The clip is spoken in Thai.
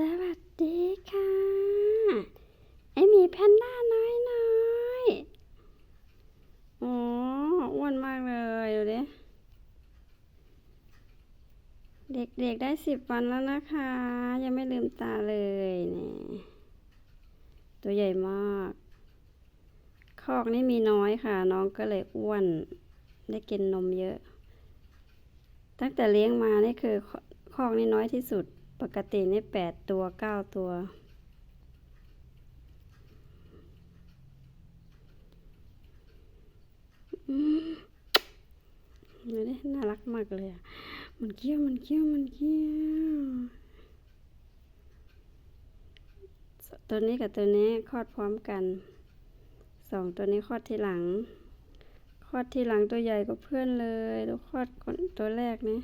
สวัสดีค่ะไอหมีแพนด้าน้อยน้อยๆอ๋ออ้วนมากเลยดูดิเด็กๆได้สิบวันแล้วนะคะ ยังไม่ลืมตาเลยนี่ตัวใหญ่มาก คอกนี่มีน้อยค่ะ น้องก็เลยอ้วน ได้กินนมเยอะ ตั้งแต่เลี้ยงมานี่คือคอกนี่น้อยที่สุด ปกตินี่แปดตัวเก้าตัวอืมดูดิน่ารักมากเลยอะมันเกี้ยว มันเกี้ยว มันเกี้ยว ตัวนี้กับตัวนี้คลอดพร้อมกัน สองตัวนี้คลอดทีหลัง คลอดทีหลังตัวใหญ่กว่าเพื่อนเลยแล้วคลอดตัวแรกนี่